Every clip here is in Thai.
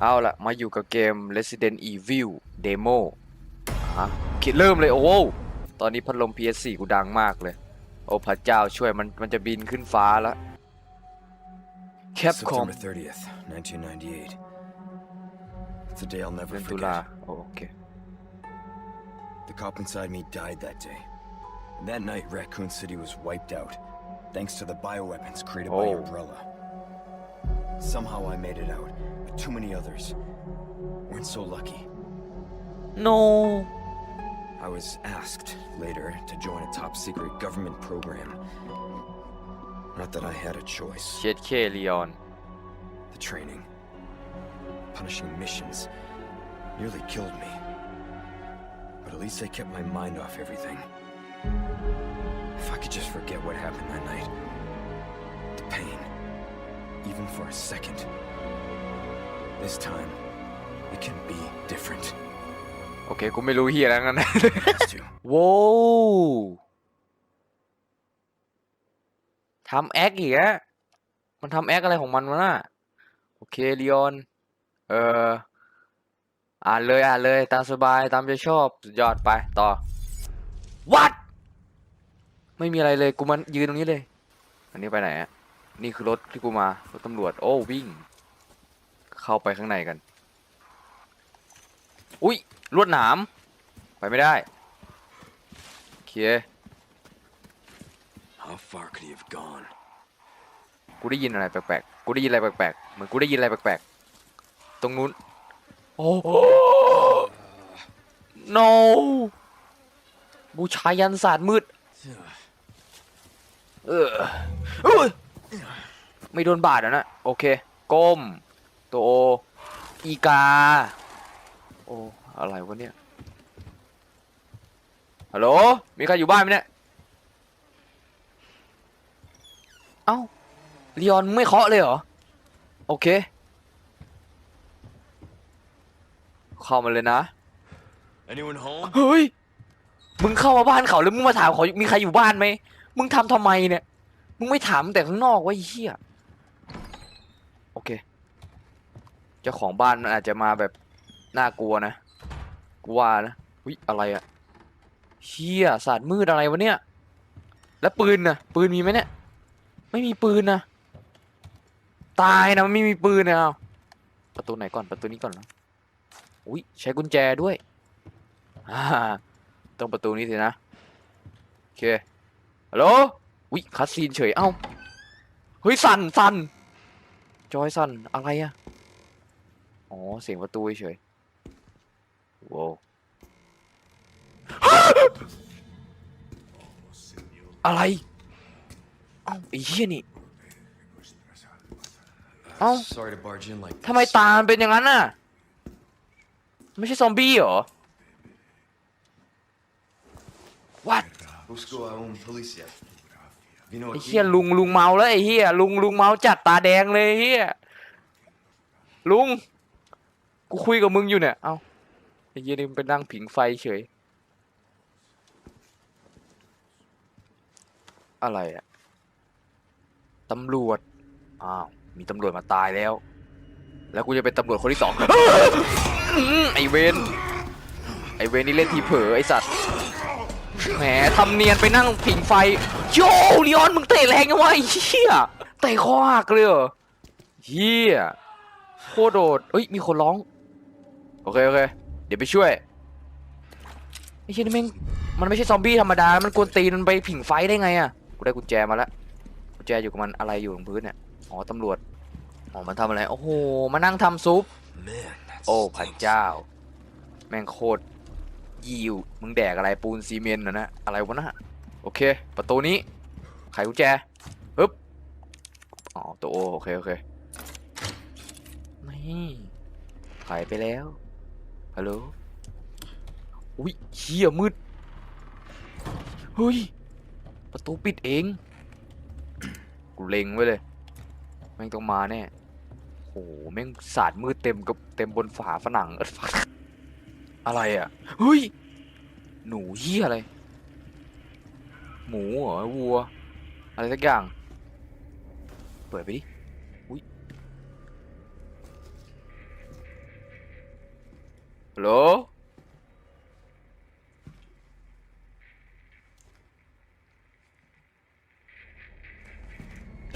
เอาละมาอยู่กับเกม Resident Evil Demo อะคิดเริ่มเลยโอ้โหตอนนี้พัดลม PS4 กูดังมากเลย โอ้พระเจ้าช่วยมันมันจะบินขึ้นฟ้าแล้ว Capcom September 30th, 1998. It's a day I'll never เดือนตุลา forget. โอเค The cop inside me died that day. And that night, Raccoon City was wiped out, thanks to the bioweapons created by Oh. Umbrella. Somehow I made it out, but Too many others weren't so lucky. No. I was asked later to join a top secret government program. Not that I had a choice. Shit, K, Leon. The training, punishing missions, nearly killed me. But at least I kept my mind off everything. If I could just forget what happened that night, the pain, even for a second. This time, it can be different. โอเค กูไม่รู้เฮียแล้วงั้น Has to. โว้วทำแอคอีกอะมันทำแอคอะไรของมันวะน่ะ โอเคลีออนเออ อ่านเลยอ่านเลยตามสบายตามใจชอบ สุดยอดไปต่อ วัด ไม่มีอะไรเลย กูมันยืนตรงนี้เลย อันนี้ไปไหนอะนี่คือรถที่กูมา รถตำรวจ โอ้ วิ่ง เข้าไปข้างในกัน อุ้ยลวดหนาม ไปไม่ได้โอเค How far could he have gone? กูได้ยินอะไรแปลกๆ กูได้ยินอะไรแปลกๆ เหมือนกูได้ยินอะไรแปลกๆ ตรงนู้น โอ้โห no บูชายันศาสตร์มืด เออเอ้ยไม่โดนบาดอะนะ โอเค ก้ม ตัวโออีกา โอ้อะไรวะเนี่ย ฮัลโหล มีใครอยู่บ้านไหมเนี่ย เอ้าลีออนมึงไม่เคาะเลยเหรอ โอเค เข้ามาเลยนะ Anyone home? เฮ้ย มึงเข้ามาบ้านเขาแล้วมึงมาถามเขามีใครอยู่บ้านไหม มึงทำทำไมเนี่ย มึงไม่ถามแต่ข้างนอกวะไอ้เหี้ยโอเคเจ้าของบ้านมันอาจจะมาแบบน่ากลัวนะกูว่านะวิอะไรอะเหี้ยศาสตร์มืดอะไรวะเนี่ย แล้วปืนนะปืนมีไหมเนี่ย ไม่มีปืนนะตายนะมันไม่มีปืนนะเอาประตูไหนก่อนประตูนี้ก่อนนะอุ้ยใช้กุญแจด้วยอ่าต้องประตูนี้สินะโอเคฮัลโหลวิคัสซีนเฉยเอ้าเฮ้ยสั่นสั่นจอยสั่นอะไรอะ อ๋อ เสียงประตูเฉยว้าอะไร เอ้าไอ้เหี้ยนี่ เอ้า Sorry to barge in like ทำไมตามันเป็นอย่างนั้นน่ะ ไม่ใช่ซอมบี้เหรอวัด Busco a un policía. Vino ไอ้ aquí. เฮียลุงลุงเมาแล้วไอ้เฮียลุงลุงเมาจัดตาแดงเลยไอ้เฮียลุง กูคุยกับมึงอยู่เนี่ย เอ้าไอ้เฮียนี่มันไปนั่งผิงไฟเฉย อะไรอะตำรวจ อ้าว มีตำรวจมาตายแล้ว แล้วกูจะเป็นตำรวจคนที่สองอื้อไอเวนไอเวนนี่เล่นทีเผลอไอสัตว์ แหมทำเนียนไปนั่งผิงไฟ โยลีออนมึงเตะแรงยังวะไอ้เหี้ย เตะคอหักเลยเหรอเหี้ยโคตรโดดเอ้ย มีคนร้อง โอเคโอเค เดี๋ยวไปช่วยไอ้เหี้ยนี่แม่งมันไม่ใช่ซอมบี้ธรรมดา มันกวนตีนมันไปผิงไฟได้ไงอะกูได้กุญแจมาแล้วกุญแจอยู่กับมันอะไรอยู่บนพื้นเนี่ย อ๋อตำรวจ อ๋อมันทำอะไร โอ้โห มานั่งทำซุป โอ้พระเจ้า แม่งโคตรยิว มึงแดกอะไรปูนซีเมนต์นะนะ อะไรวะนะโอเค ประตูนี้ไขกุญแจปึ๊บอ๋อตัวโอโอเคโอเค นี่ไขไปแล้ว ฮัลโหลอุ้ยเฮียมืด เฮ้ย ประตูปิดเอง กูเล็งไว้เลย แม่งต้องมาแน่โอ้โหแม่งสาดมืดเต็มกับเต็มบนฝาผนัง อะไรอะ เฮ้ย หนูเหี้ยอะไร หมูเหรอวัว อะไรสักอย่าง เปิดไปดิ ฮัลโหล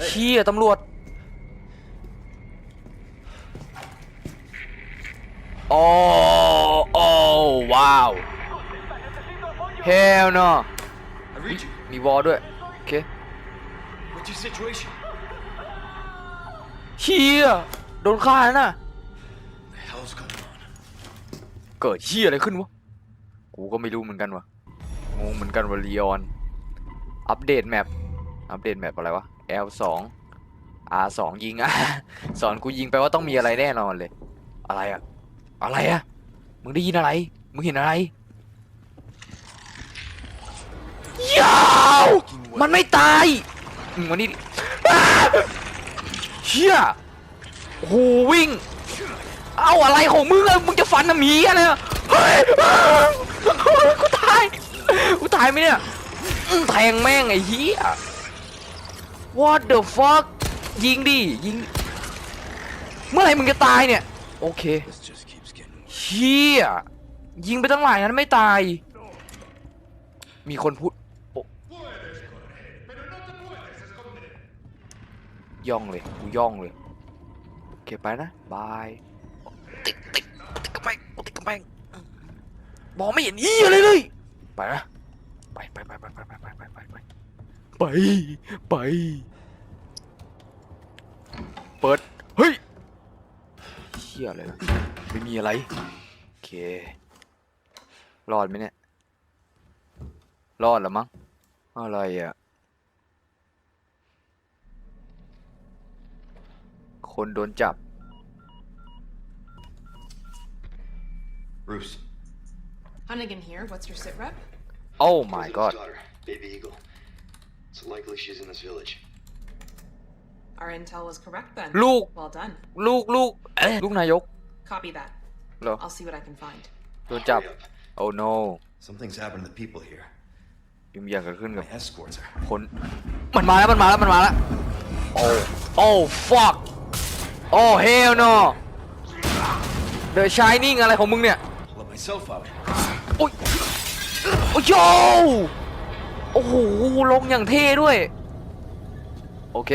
เชี่ยตำรวจ โอ้โอ้ว้าว hell no I read you. มีวอลด้วย โอเค What's your situation? เชี่ยโดนฆ่าแล้วน่ะ เกิดเชี่ยอะไรขึ้นวะ กูก็ไม่รู้เหมือนกันวะงงเหมือนกันว่าลีออน อัปเดตแมป อัปเดตแมปอะไรวะ L สอง R สองยิงอะ สอนกูยิงไปว่าต้องมีอะไรแน่นอนเลย อะไรอะอะไรอะมึงได้ยินอะไร มึงเห็นอะไรยาวมันไม่ตายมึงมานี่ดิอ้าเชี่ยโหวิ่ง เอาอะไรของมึงอะมึงจะฟันน้ำหมีอะไรเฮ้ยกูตายกูตายไหมเนี่ยแทงแม่งไอ้เหี้ย What the fuck ยิงดิยิง เมื่อไหร่มึงจะตายเนี่ย โอเคเชี่ยยิงไปตั้งหลายนั้นไม่ตาย มีคนพูดย่องเลย กูย่องเลยโอเคไปนะ บาย ติดติดติดกำแพงกูติดกำแพงมองไม่เห็นอีอะไรเลย ไปนะไปไปไปไปไปไปไปไปไปไปไปไป เปิด เฮ้ยเชี่ยอะไรนะไม่มีอะไร โอเค รอดไหมเนี่ย รอดแล้วมั้ง อะไรอะ คนโดนจับ Bruce. Hunnigan here. What's your sit rep? Oh my President's god daughter, Baby Eagle. It's likely she's in this village. Our intel was correct then. ลูก Well done. ลูกลูกเอ๊ะลูกนายก Copy that. เหรอ I'll see what I can find. โดนจับ Hurry up. oh no Something's happened to the people here. ยุ่งยากเกิดขึ้นกับ My escorts are. คน มันมาแล้ว มันมาแล้ว มันมาแล้ว โอ้ โอ้ fuck โอ้ hell no The Shining อะไรของมึงเนี่ย Let myself out. โอ้ยโอ้ยโยโอ้โห ลงอย่างเท่ด้วย โอเค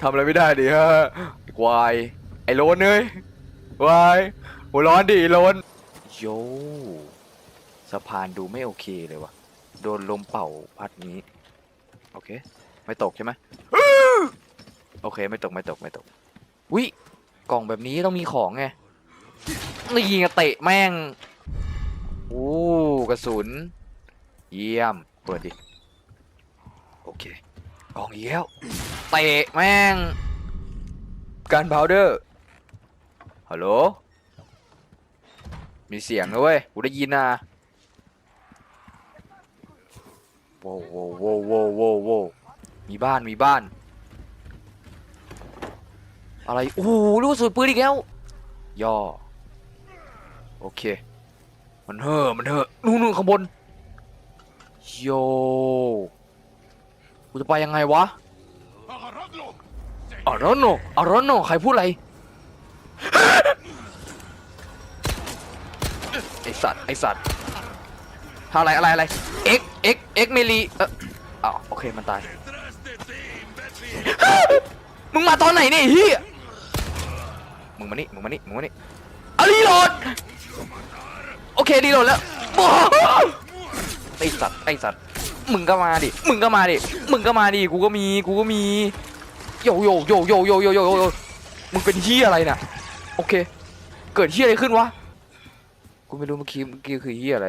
ทำอะไรไม่ได้ดิฮะไอ้ควาย ไอ้โลนเอ้ยวายหัวร้อนดิไอ้โลนโยสะพานดูไม่โอเคเลยวะโดนลมเป่าพัดนี้ โอเค ไม่ตกใช่ไหมโอเค ไม่ตก ไม่ตก ไม่ตกวิกล่องแบบนี้ต้องมีของไง นี่ไงเตะแม่งโอ้กระสุน เยี่ยม เปิดดิ โอเคกล่องอีกแล้วเตะแม่ง การพาวเดอร์ ฮัลโหล มีเสียงนะเว้ยกูได้ยินนะโว้วโว้วโว้วโว้วโว้วโว้วมีบ้าน มีบ้าน อะไร โอ้โหลูกสุดปืนอีกแล้ว ย่อ โอเค มันเห่อะมันเห่อะนู่นนู่นข้างบน โย กูจะไปยังไงวะอารอนโนอารอนโนใครพูดอะไร ไอสัตว์ ไอสัตว์ทำอะไรอะไรอะไร เอ็ก เอ็ก เอ็กเมลีเอออ้าวโอเค มันตาย มึงมาตอนไหนเนี่ยไอ้เฮียมึงมานี่ มึงมานี่ มึงมานี่เอารีโหลด โอเครีโหลดแล้วโอ้โหไอสัตว์ไอสัตว์มึงก็มาดิมึงก็มาดิมึงก็มาดิกูก็มีกูก็มีโยโยโยโยโยโยโยโยโยมึงเป็นเฮียอะไรน่ะโอเค เกิดเฮียอะไรขึ้นวะกูไม่รู้เมื่อกี้เมื่อกี้คือเฮียอะไร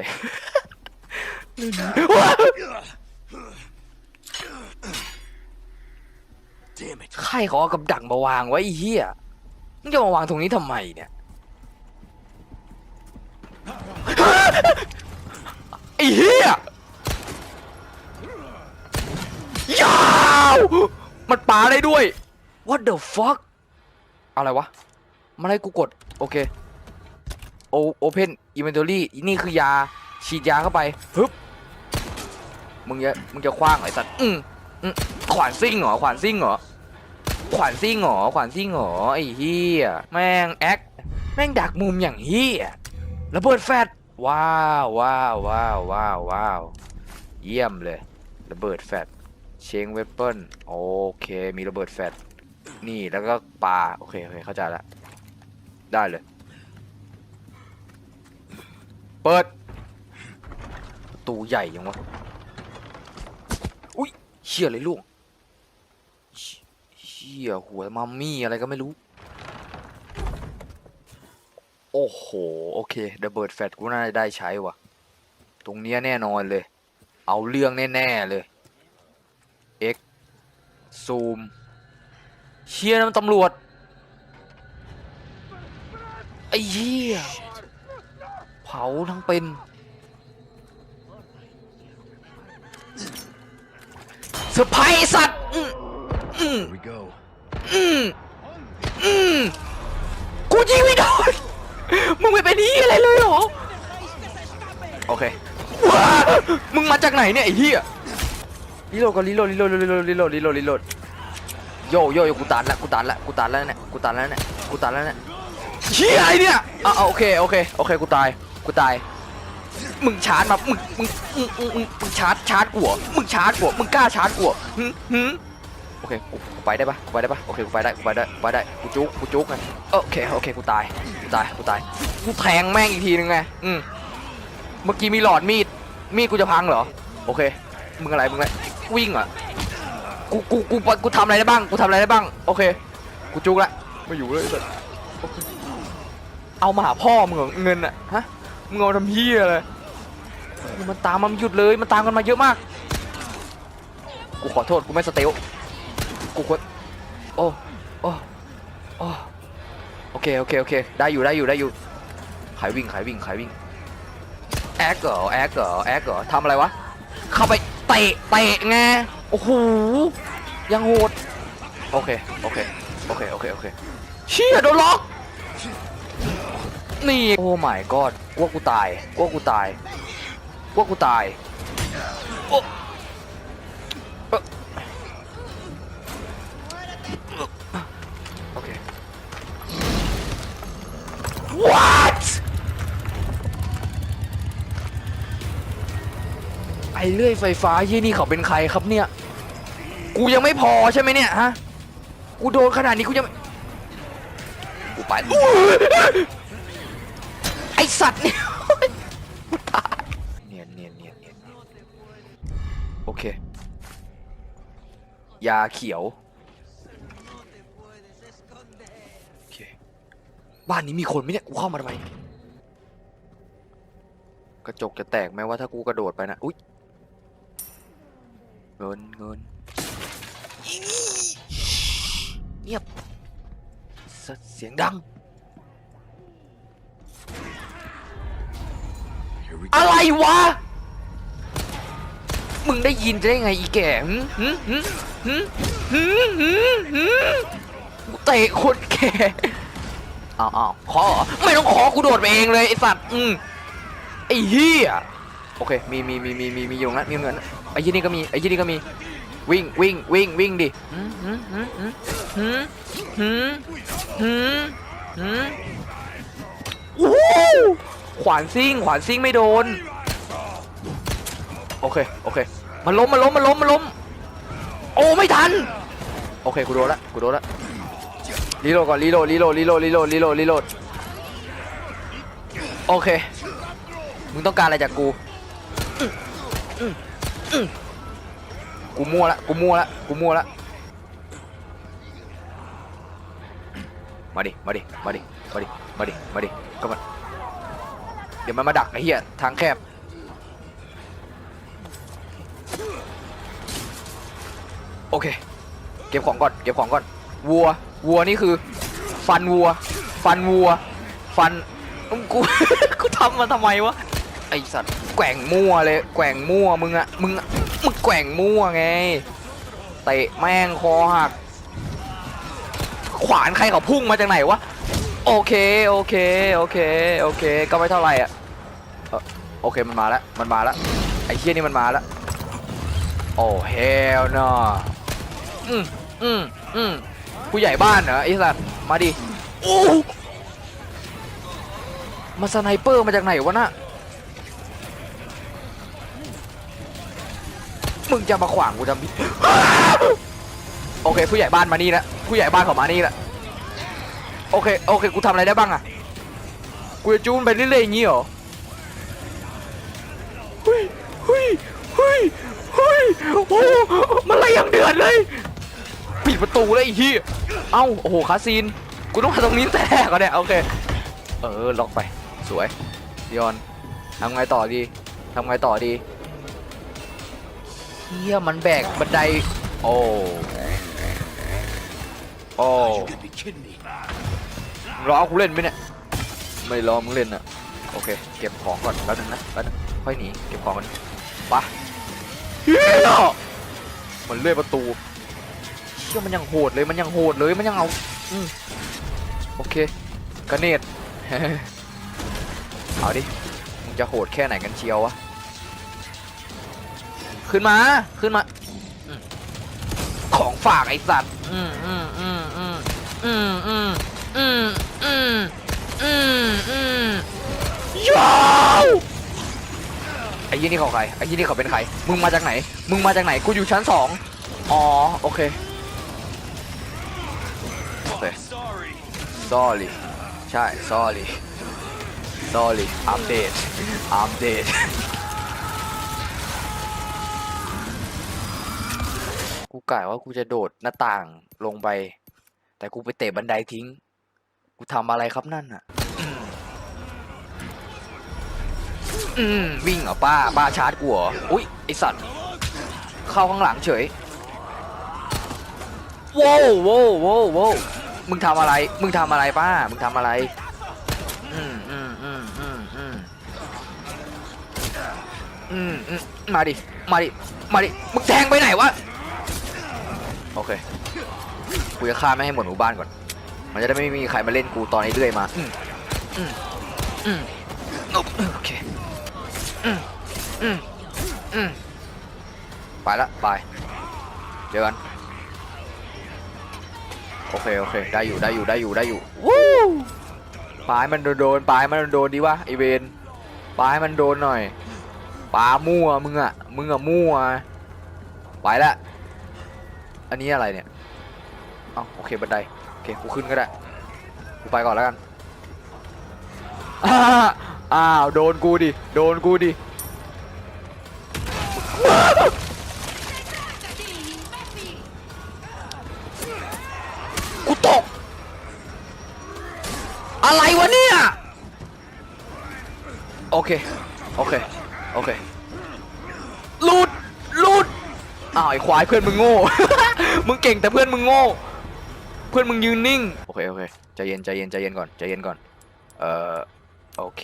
Damn it. ใครเขาเอากับดักมาวางไว้ไอ้เฮียมึงจะมาวางตรงนี้ทำไมเนี่ย อ้เฮียยาวมันปาได้ด้วย what the fuck อะไรวะมันให้กูกด โอเคโอ open inventory นี่คือยา ฉีดยาเข้าไปฮึบมึงจะมึงจะคว้างเหรอไอ้สัตว์อืมอืมขวานซิ่งเหรอขวานซิ่งเหรอขวานซิ่งเหรอขวานซิ่งเหรอไอ้เฮียแม่งแอคแม่งดักมุมอย่างเฮียระเบิดแฟด ว้าวว้าวว้าวว้าวว้าวเยี่ยมเลยระเบิดแฟดเชงเวเปิลโอเคมีระเบิดแฟดนี่แล้วก็ปลาโอเคโอเคเข้าใจละได้เลย เปิดประตูใหญ่ยังวะอุ้ยเชี่ยเลยลูกเชี่ยหัวมัมมี่อะไรก็ไม่รู้ โอ้โห โอเคระเบิดแฟลชกูน่าจะได้ใช้ว่ะ ตรงเนี้ยแน่นอนเลย เอาเรื่องแน่ ๆ เลย X ซูม เชียร์นั่นมันตำรวจ ไอ้เหี้ย เผาทั้งเป็น เซอร์ไพรส์สัตว์อืมอืม Here we go. อืมอืมกูยิงไม่โดน มึงไม่เป็นที่อะไรเลยเหรอ โอเคว้ามึงมาจากไหนเนี่ยไอ้เหี้ยรีโหลดก่อนรีโหลดรีโหลดรีโหลดรีโหลดรีโหลดรีโหลดโยโยโยกูตันละกูตันละกูตันแล้วเนี่ยกูตันแล้วเนี่ยกูตันแล้วเนี่ยเหี้ยไรเนี่ยอะอะโอเคโอเคโอเคกูตายกูตายมึงชาร์จมา มึง มึง มึง มึงชาร์จชาร์จกูเหรอมึงชาร์จกูเหรอมึงกล้าชาร์จกูเหรอหึหึ โอเคกูกูไปได้ปะกูไปได้ปะโอเคกูไปได้กูไปได้กูไปได้กูจุกกูจุกไงโอเคโอเคกูตายกูตายกูตายกูแทงแม่งอีกทีนึงไงอืมเมื่อกี้มีหลอดมีดมีดกูจะพังเหรอโอเคมึงอะไรมึงอะไรวิ่งเหรอะกูกูกูกูทำอะไรได้บ้างกูทำอะไรได้บ้างโอเคกูจุกละไม่อยู่เลยสัสโอเคเอามาหาพ่อมึงเหรอเงินอะฮะมึงเอาทำเฮียอะไรมันตามมามันหยุดเลยมันตามกันมาเยอะมากกูขอโทษกูไม่สเตล กูควรโอ้โอ้โอ้โอเค โอเค โอเค ได้อยู่ ได้อยู่ ได้อยู่ ขายวิ่ง ขายวิ่ง ขายวิ่ง แอคเหรอ แอคเหรอ แอคเหรอทำอะไรวะ เข้าไปเตะ เตะไง โอ้โห ยังโหด โอเค โอเค โอเค โอเค โอเค เชี่ยโดนล็อก นี่ โอ้ my god กลัวกูตายกลัวกูตายกลัวกูตายโอ้ what ไอเลื่อยไฟฟ้ายี่นี่เขาเป็นใครครับเนี่ย กูยังไม่พอใช่ไหมเนี่ยฮะ กูโดนขนาดนี้กูยังกูไปอไอสัตว์เนี่ยกูตายเนียนเนียนเนียนเนียนโอเค ยาเขียว โอเค บ้านนี้มีคนไหมเนี่ยกูเข้ามาทำไมกระจกจะแตกไหมว่าถ้ากูกระโดดไปนะอุ๊ยเงินเงินเงียบเสียงดัง อะไรวะ มึงได้ยินจะได้ไงอีแก่หึหึหึหึหึหึหึเตะคนแก่ อ๋อขอไม่ต้องขอกูโดดไปเองเลยไอสัตว์อืมไอเฮียโอเคมีมีมีมีมีมีอยู่ตรงนั้นมีเงินไอ้ยี่นี่ก็มีไอ้ยี่นี่ก็มีวิ่งวิ่งวิ่งวิ่งดิหืมหืมหืมหืมหืมหืมหืมโอ้ขวานซิ่งขวานซิ่งไม่โดนโอเคโอเคมันล้มมันล้มมันล้มมันล้มโอ้ไม่ทันโอเคกูโดนละกูโดนละ รีโหลดก่อนรีโหลดรีโหลดรีโหลดรีโหลดรีโหลดรีโหลดโอเค มึงต้องการอะไรจากกูกูมั่วละกูมั่วละกูมั่วละมาดิมาดิมาดิมาดิมาดิมาดิก็มาเดี๋ยวมันมาดักไอ้เหี้ยทางแคบโอเค เก็บของก่อนเก็บของก่อนวัว วัวนี่คือ ฟันวัว ฟันวัว ฟันอืมกู กูทำมาทำไมวะ ไอสัตว์แกว่งมั่วเลยแกว่งมั่วมึงอะมึงอะมึงแกว่งมั่วไงเตะแม่งคอหัก ขวานใครเขาพุ่งมาจากไหนวะ โอเค โอเค โอเค โอเค ก็ไม่เท่าไหร่อะเอ่อโอเค มันมาแล้ว มันมาแล้ว ไอ้เชี่ยนี่มันมาแล้ว โอ้เฮลเนาะอืมอืมอืม ผู้ใหญ่บ้านเหรอไอ้สัตว์มาดิโอ้มาสไนเปอร์มาจากไหนวะน่ะมึงจะมาขวางกูทำพี่โอเค ผู้ใหญ่บ้านมานี่ละผู้ใหญ่บ้านเขามานี่ละโอเคโอเคกูทำอะไรได้บ้างอะกูจะจูนไปเรื่อยๆอย่างงี้เหรอเฮ้ยเฮ้ยเฮ้ยเฮ้ยโอ้โหมันอะไรอย่างเดือดเลยปิดประตูเลยไอ้เหี้ย เอ้าโอ้โหคาซีนกูต้องมาตรงนี้แตกก่อนเนี่ยโอเคเออล็อกไปสวยดิออนทำไงต่อดีทำไงต่อดีเฮียมันแบกบันไดโอ้โอ้รอกูเล่นไหมเนี่ยไม่รอมึงเล่นอะโอเค เก็บของก่อนแป๊บนึงนะแป๊บนึงค่อยหนีเก็บของกันไปะเฮียมันเลื่อยประตู ชี่ยมันยังโหดเลยมันยังโหดเลยมันยังเอาอืมโอเคกระเนตเอาดิมึงจะโหดแค่ไหนกันเชียววะขึ้นมาขึ้นมาอของฝากไอสัตว์อืมอืมอืมอืมอืมอืมอืมอืมอืมอืมยาวไอ้ยี่นี่เขาใครไอ้ยี่นี่เขาเป็นใครมึงมาจากไหน มึงมาจากไหนกูอยู่ชั้นสองอ๋อโอเค sorry ใช่ sorry sorry I'm dead I'm dead กูกะว่ากูจะโดดหน้าต่างลงไป แต่กูไปเตะบันไดทิ้ง กูทำอะไรครับนั่นอะอืมอืมวิ่งเหรอป้าป้าชาร์จกูเหรออุ๊ยไอสัตว์เข้าข้างหลังเฉยว้วโว้วโว้วโว้ว มึงทำอะไร มึงทำอะไรป้า มึงทำอะไร อืมอืมอืมอืมอืมอืมอืมมาดิ มาดิ มาดิ มึงแทงไปไหนวะ โอเค กูจะฆ่าไม่ให้หมดหมู่บ้านก่อน มันจะได้ไม่มีใครมาเล่นกูตอนไอ้เรื่อยมา อืมอืมอืมโอเค อืมอืมอืมไปละ ไป เจอกัน โอเคโอเคได้อยู่ได้อยู่ได้อยู่ได้อยู่วู้ปลายมันโดนๆปลายมันโดนๆดีวะไอเวนปลายมันโดนหน่อยปลามั่วมึงอะมึงอะมั่วไปละอันนี้อะไรเนี่ยเอ้าโอเคบันไดโอเคกูขึ้นก็ได้กูไปก่อนแล้วกันอ้าอ้าวโดนกูดิโดนกูดิ อะไรวะเนี่ย โอเค โอเค โอเคหลุดหลุดอ้าวไอ้ควายเพื่อนมึงโง่ มึงเก่งแต่เพื่อนมึงโง่ เพื่อนมึงยืนนิ่ง โอเค โอเค ใจเย็น ใจเย็น ใจเย็นก่อน ใจเย็นก่อน เอ่อ โอเค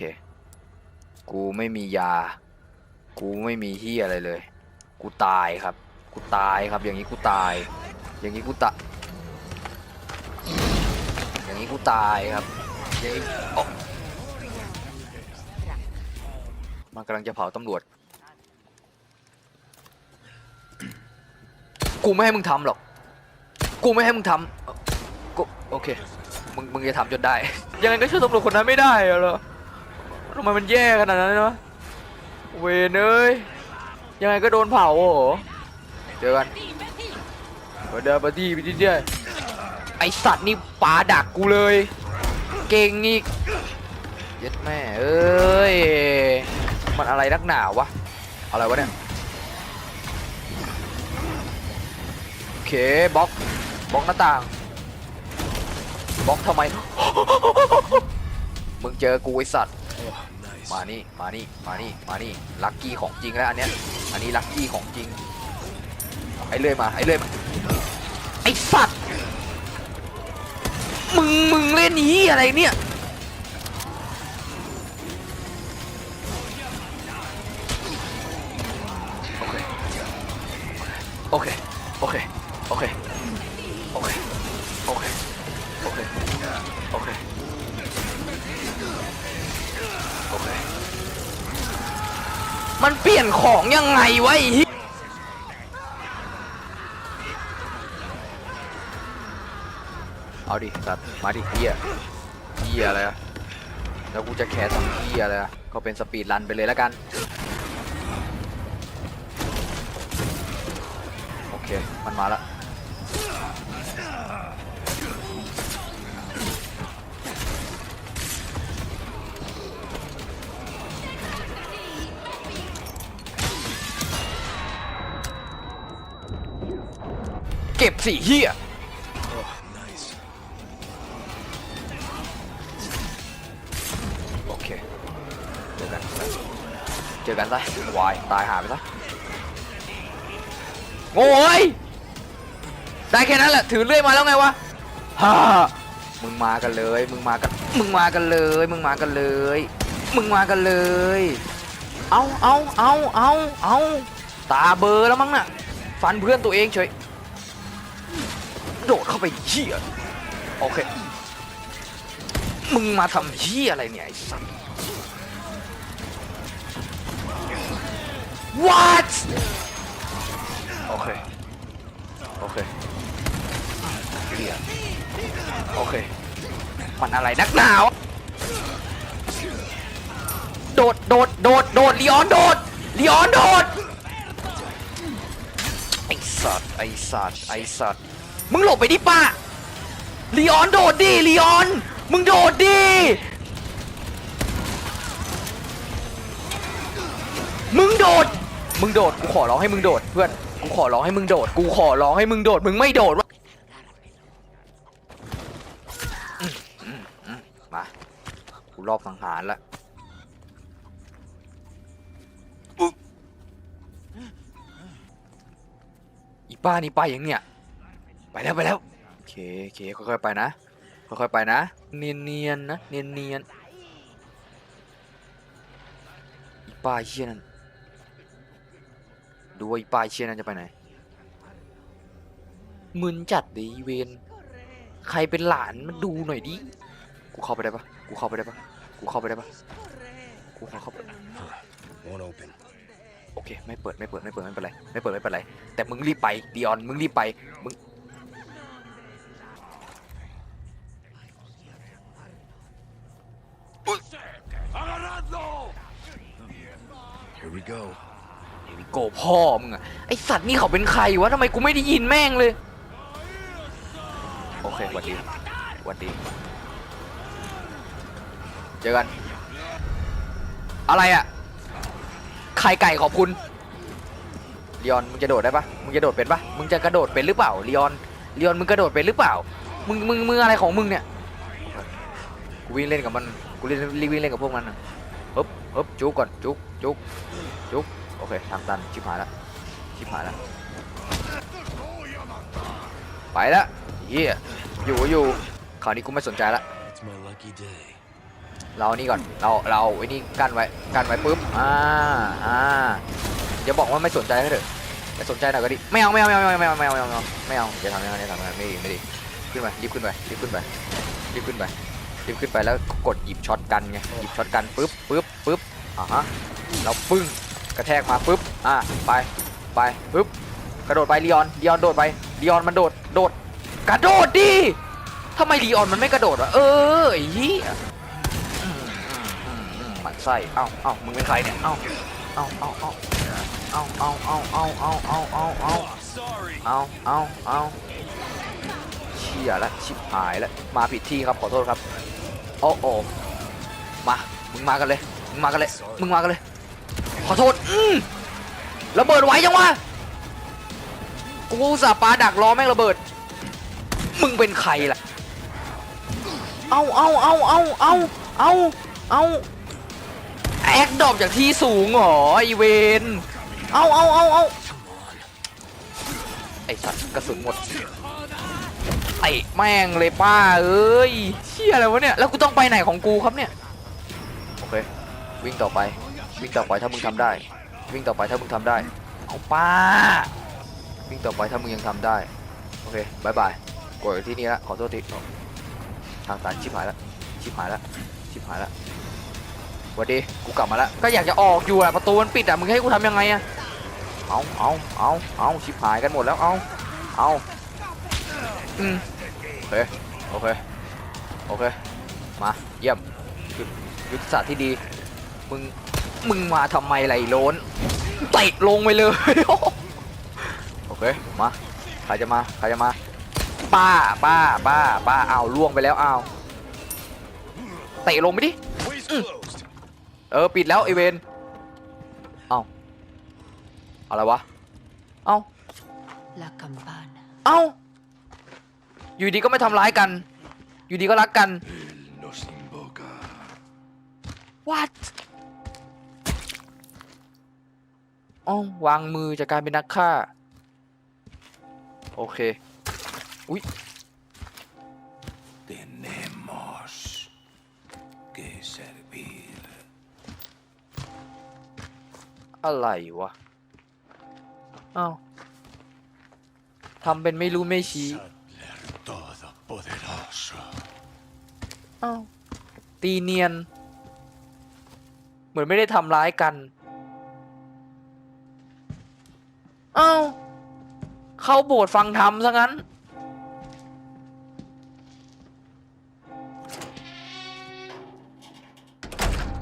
กูไม่มียา กูไม่มีที่อะไรเลย กูตายครับ กูตายครับ อย่างนี้กูตาย อย่างนี้กูตะ อย่างนี้กูตายครับ อย่างนี้โอ๊ะมันกำลังจะเผาตำรวจ กูไม่ให้มึงทำหรอก กูไม่ให้มึงทำกูโอเค มึงมึงจะทำจนได้ ยังไงก็ช่วยตำรวจคนนั้นไม่ได้เหรอทำไมมันแย่ขนาดนั้นวะเวเอ้ยยังไงก็โดนเผาโอ้โหเจอกันมาเดินมาที่ไปที่เดียไอสัตว์นี่ปาดักกูเลย เก่งอีกเย็ดแม่เอ้ยมันอะไรนักหนาวะอะไรวะเนี่ยโอเคบล็อกบล็อกหน้าต่างบล็อกทำไมมึงเจอกูไอสัตว์มานี่มานี่มานี่มานี่ลัคกี้ของจริงแล้วอันเนี้ยอันนี้ลัคกี้ของจริงไอเลื่อยมาไอเลื่อยมาไอสัตว์มึงมึง เล่นนี้ยอะไรเนี่ยโอเค โอเค โอเค โอเค โอเค โอเค โอเค โอเค มันเปลี่ยนของยังไงวะไอ้ เอาดิสัตว์มาดิเฮียเฮียอะไรอะแล้วกูจะแคร์ทำเฮียเลยอะก็เป็นสปีดรันไปเลยแล้วกันโอเคมันมาละเก็บสี่เฮีย กันซะวายตายหาไปซะโง่เอ้ยได้แค่นั้นแหละถือเลื่อยมาแล้วไงวะฮ่ามึงมากันเลย มึงมากันมึงมากันเลย มึงมากันเลย มึงมากันเลย เอาเอาเอาเอาเอาตาเบอร์แล้วมั้งน่ะฟันเพื่อนตัวเองเฉยโดดเข้าไปเหี้ยโอเคมึงมาทำเหี้ยอะไรเนี่ยไอ้สัส What โอเค โอเคเหี้ยโอเคมันอะไรนักหนาวะโดด โดด โดด โดดลีออนโดดลีออนโดด ไอสัตว์ ไอสัตว์ ไอสัตว์ มึงหลบไปดิป้าลีออนโดดดิลีออน มึงโดดดิ มึงโดด มึงโดดกูขอร้องให้มึงโดดเพื่อนกูขอร้องให้มึงโดดกูขอร้องให้มึงโดดมึงไม่โดดวะอืมอืมอืมมากูรอบสังหารละอุ๊ยอีป้านี่ไปยังเนี่ยไปแล้วไปแล้วโอเคโอเคค่อยๆไปนะค่อยๆไปนะ เนียนๆนะเนียนๆอีป้าเชี่ยนั่น ดูว่าอีป้าเชี่ยนั่นจะไปไหนมึนจัดดิอีเวนใครเป็นหลานมาดูหน่อยดิ กูเข้าไปได้ปะกูเข้าไปได้ปะกูเข้าไปได้ปะกูขอเข้าไป Won't open. โอเค ไม่เปิด ไม่เปิด ไม่เปิด ไม่เป็นไร ไม่เปิด ไม่เป็นไร แต่มึงรีบไปดิออน มึงรีบไป มึง กพ่อมึงอะไอสัตว์นี่เขาเป็นใครวะทำไมกูไม่ได้ยินแม่งเลย โอเคหวัดดีหวัดดีเจอกัน อะไรอะไข่ไก่ขอบคุณลีออนมึงจะโดดได้ปะมึงจะโดดเป็นปะมึงจะกระโดดเป็นหรือเปล่าลีออนลีออนมึงกระโดดเป็นหรือเปล่า มึงมึงมึงอะไรของมึงเนี่ยกูวิ่งเล่นกับมันกูเล่นวิ่งเล่นกับพวกมันนะฮึบฮึบจุกก่อนจุกจุกจุก โอเคทางตันชิบหายแล้วชิบหายแล้วไปแล้วเฮียอยู่ก็อยู่คราวนี้กูไม่สนใจละ It's my lucky day. เรานี่ก่อนเราเราไอ้นี่กั้นไว้กั้นไว้ปุ๊บอ่าอ่าอย่าบอกว่าไม่สนใจก็เถอะไม่สนใจหน่อยก็ดิไม่เอาไม่เอาไม่เอาไม่เอาไม่เอาไม่เอาไม่เอาไม่เอาอย่าทำอย่างนั้นอย่าทำอย่างนั้นไม่ดีไม่ดีขึ้นไปรีบขึ้นไปรีบขึ้นไปรีบขึ้นไปรีบขึ้นไปแล้วกดหยิบช็อตกันไงหยิบช็อตกันปุ๊บปุ๊บปุ๊บอ่าฮะเราปึ้ง กระแทกมาปุ๊บอ่าไปไปปุ๊บกระโดดไปลีออนลีออนโดดไปลีออนมันโดดโดด กระโดดดิทำไมลีออนมันไม่กระโดดวะเออไอ้เหี้ยหมันไส้เอ้าเอ้ามึงเป็นใครเนี่ยเอ้าเอ้าเอ้าเอ้าเอ้าเอ้าเอ้าเอ้าเอ้าเอ้าเอ้าเอ้าเอ้าเอ้าเอ้าเชี่ยละชิบหายล้วมาผิดที่ครับขอโทษครับโอ้โอมา มึงมากันเลย มึงมากันเลย มึงมากันเลย ขอโทษ อืมระเบิดไว้จังวะ กูสาปาดักรอแม่งระเบิด มึงเป็นใครล่ะ เอาเอาเอาเอาเอาเอาเอาแอคดรอปจากที่สูงเหรอไอเวน เอาเอาเอาเอาไอสัตว์กระสุนหมดไอแม่งเลยป้าเอ้ยเชี่ยอะไรวะเนี่ย แล้วกูต้องไปไหนของกูครับเนี่ย โอเค วิ่งต่อไป วิ่งต่อไปถ้ามึงทำได้ วิ่งต่อไปถ้ามึงทำได้เอาป้าวิ่งต่อไปถ้ามึงยังทำได้ โอเคบายบายกดที่นี่ละขอโทษทีทางตันชิบหายแล้วชิบหายแล้วชิบหายแล้วหวัสดีกูกลับมาแล้วก็อยากจะออกอยู่อะประตูมันปิดอะมึงให้กูทำยังไงอะเอาเอาเอาเอาชิบหายกันหมดแล้วเอาเอาอืมโอเคโอเคโอเคมาเยี่ยมขึ้นยุทธศาสตร์ที่ดีมึง มึงมาทำไมไหลโล้นเตะลงไปเลย โอเคมาใครจะมาใครจะมาป้าป้าป้าป้าอ้าวล่วงไปแล้วอ้าวเตะลงไปดิ Way's closed. เออปิดแล้วไอเวนเอ้าอะไรวะเอ้า La campana. เอ้าอยู่ดีก็ไม่ทำร้ายกัน อยู่ดีก็รักกัน Nos invoca. what อ๋อวางมือจากการเป็นนักฆ่า โอเค อุ้ย Tenemos que servir. อะไรวะเอ้าทำเป็นไม่รู้ไม่ชี้ Sadler Todopoderoso. เอ้าตีเนียน เหมือนไม่ได้ทำร้ายกัน เอ้าเข้าโบสถ์ฟังธรรมซะงั้น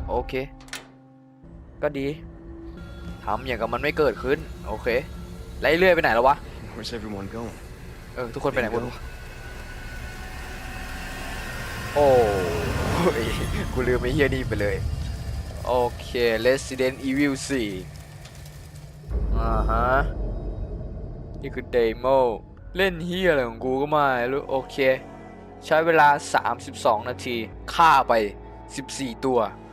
โอเค ก็ดีทำอย่างกับมันไม่เกิดขึ้น โอเคไล่เรื่อยไปไหนแล้ววะ Where's everyone going? เออ ทุกคนไปไหนหมดวะโอ้ยกูลืมไอ้เฮียนี่ไปเลย โอเค Resident Evil 4อ่าฮะ นี่คือเดโมเล่นเฮียอะไรของกูก็ไม่รู้โอเค ใช้เวลา 32 นาทีฆ่าไป 14 ตัว